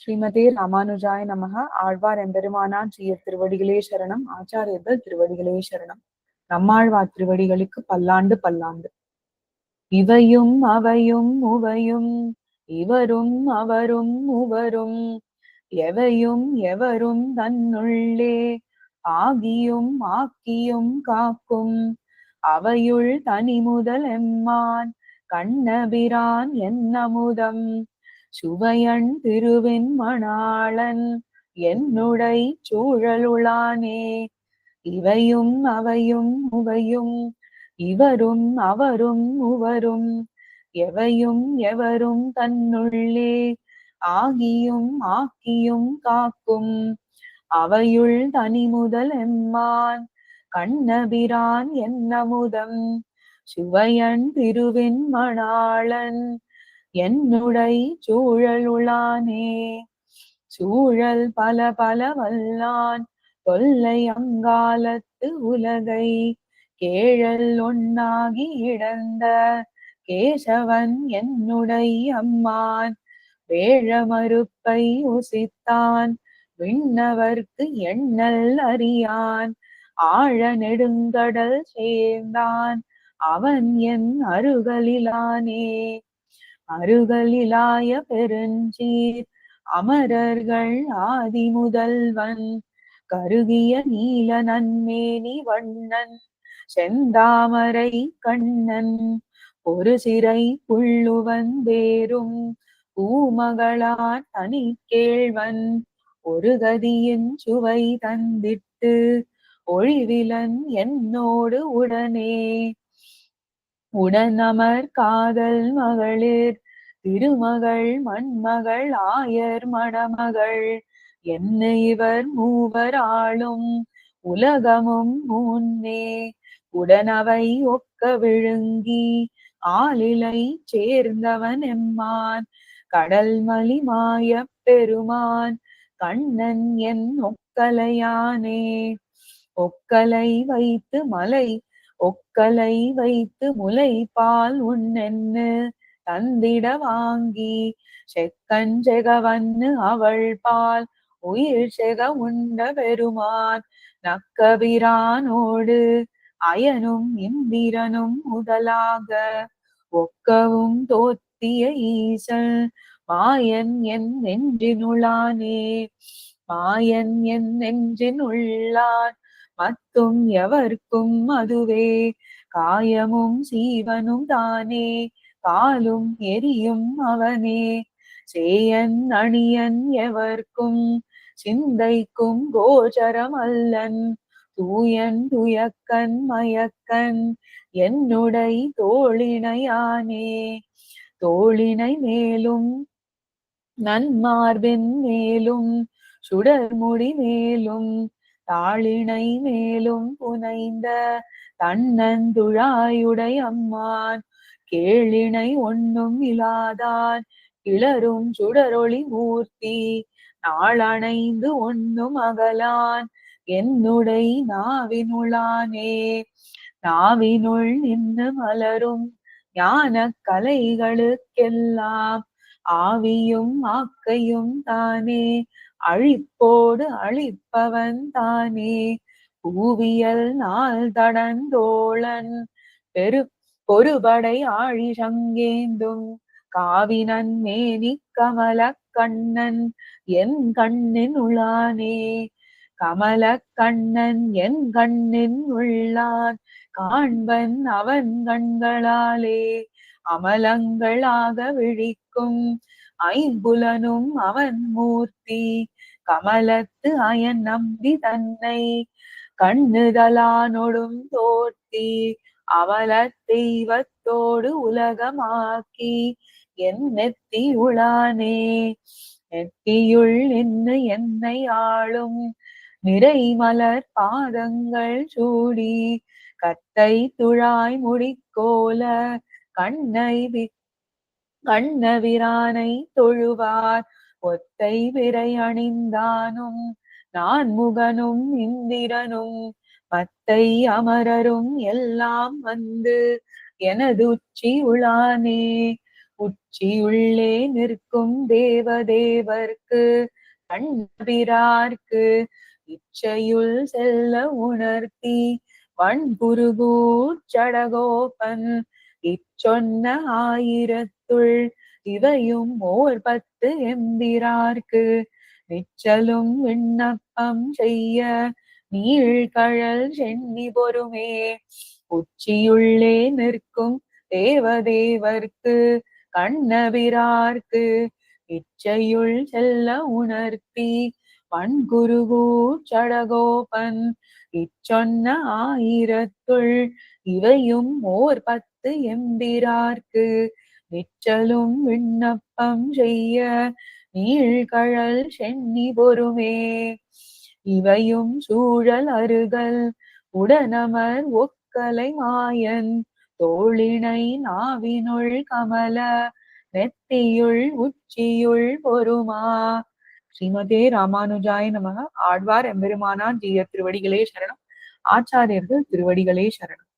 ஸ்ரீமதே ராமானுஜாய நமக ஆழ்வார் எம்பெருமானார் ஜீய திருவடிகளே சரணம். ஆச்சாரியர்கள் திருவடிகளே சரணம். நம்மாழ்வார் திருவடிகளுக்கு பல்லாண்டு பல்லாண்டு. இவையும் அவையும் உவையும் இவரும் அவரும் உவரும் எவையும் எவரும் தன்னுள்ளே ஆகியும் ஆக்கியும் காக்கும். அவையுள் தனி முதல் எம்மான் கண்ணபிரான் என்னமுதம். சுவையன் திருவின் மணாளன் என்னுடை சூழலுளானே. இவையும் அவையும் உவையும் இவரும் அவரும் உவரும் எவையும் எவரும் தன்னுள்ளே. ஆகியும் ஆக்கியும் காக்கும் அவையுள் தனி முதல் எம்மான் கண்ணபிரான் என்னமுதம். சுவையன் திருவின் மணாளன் என்னுடை சூழலுளானே. சூழல் பல பல வல்லான் தொல்லை அங்காலத்து உலகை. கேழல் ஒன்னாகி இடந்த கேசவன் என்னுடை அம்மான். வேழ மறுப்பை உசித்தான் விண்ணவர்க்கு எண்ணல் அறியான். ஆழ நெடுங்கடல் சேர்ந்தான் அவன் என் அருகலிலானே. அருகலிலாய பெருஞ்சீர் அமரர்கள் ஆதி முதல்வன் கருகிய நீல நன்மேனி வண்ணன் செந்தாமரை கண்ணன் ஒரு சிறை புள்ளுவன் வேறும் பூமகளான் தனி கேழ்வன் ஒரு கதியின் சுவை தந்திட்டு ஒழிவிலன் என்னோடு உடனே உடனமர் காதல் மகளிர் திருமகள் மண்மகள் ஆயர் மணமகள். என்ன இவர் மூவர் ஆளும் உலகமும் முன்னே உடனவை ஒக்க விழுங்கி ஆளிலை சேர்ந்தவன் எம்மான். கடல் மலிமாய பெருமான் கண்ணன் என் ஒக்கலையானே. ஒக்கலை வைத்து மலை ஒக்கலை வைத்து முலை பால் உண்ணென்னு தந்திட வாங்கி செக்கஞ்செகவன்னு அவள் பால் உயிர் செக உண்ட பெருமான் நக்கபிரானோடு அயனும் இந்திரனும் முதலாக ஒக்கவும் தோத்திய ஈசன் மாயன் என் நெஞ்சினுளானே மாயன் என் நெஞ்சினுள்ளான் மத்தும் எவர்க்கும் அதுவே. காயமும் சீவனும் தானே. காலும் எரியும் அவனே. சேயன் அணியன் எவர்க்கும். சிந்தைக்கும் கோச்சரம் அல்லன். தூயன் துயக்கன் மயக்கன். என்னுடை தோழினையானே. தோழினை மேலும் நன்மார்பின் மேலும் சுடர்முடி மேலும் தாளினை மேலும் புனைந்த தன்னந்துழாயுடை அம்மான். கேளினை ஒன்னும் இலாதான் கிளரும் சுடரொளி மூர்த்தி. நாளணைந்து ஒன்னும் அகலான் என்னுடை நாவினுளானே. நாவினுள் நின்று மலரும் ஞான கலைகளுக்கெல்லாம் ஆவியும் ஆக்கையும் தானே. அழிப்போடு அழிப்பவன் தானே. பூவியல் நாள் தடந்தோழன். பெரு பொறுபடை ஆழி சங்கேந்தும். காவினன் மேனி கமல கண்ணன் என் கண்ணின் உளானே கமல கண்ணன் என் கண்ணின் உள்ளான். காண்பன் அவன் கண்களாலே. அமலங்களாக விழிக்கும். ஐம்புலனும் அவன் மூர்த்தி. கமலத்து அயன் நம்பி தன்னை கண்ணுதலானொடும் தோர்த்தி அவல தெய்வத்தோடு உலகமாக்கி என் நெத்தி உளானே நெத்தியுள் நின்று என்னை ஆளும் நிறை மலர் பாதங்கள் சூடி கத்தை துழாய் முடிக்கோல கண்ணை கண்ணவிரானை தொழுவார். ஒத்தை விரை அணிந்தானும் நான் முகனும் இந்திரனும் பத்தை அமரரும் எல்லாம் வந்து எனது உச்சி உளானே உச்சியுள்ளே நிற்கும் தேவதேவர்க்கு கண்பிரார்க்கு இச்சையுள் செல்ல உணர்த்தி வண்குருகூர் சடகோபன் சொன்ன ஆயிரத்துள் இவையும் ஓர் பத்து எம்பிரார்க்கு நிச்சலும் விண்ணப்பம் செய்ய நீழ்கழல் சென்னி பொறுமே. உச்சியுள்ளே நிற்கும் தேவதேவர்க்கு கண்ணபிரார்க்கு. இச்சையுள் செல்ல உணர்த்தி வண்குருகூர் சடகோபன் இச்சொன்ன ஆயிரத்துள் இவையும் ஓர் பத்து எம்பிரார்க்கு. நிச்சலும் விண்ணப்பம் செய்ய நீழ்கழல் சென்னி பொறுமே. இவையும் சூழல் அருகல் உடனமர் ஒக்கலை மாயன் தோளினை நாவினுள் கமல நெத்தியுள் உச்சியுள் பொறுமா. ஸ்ரீமதே ராமானுஜாய நமக. ஆழ்வார் எம்பெருமானான் ஜீய திருவடிகளே சரணம். ஆச்சாரியர்கள் திருவடிகளே சரணம்.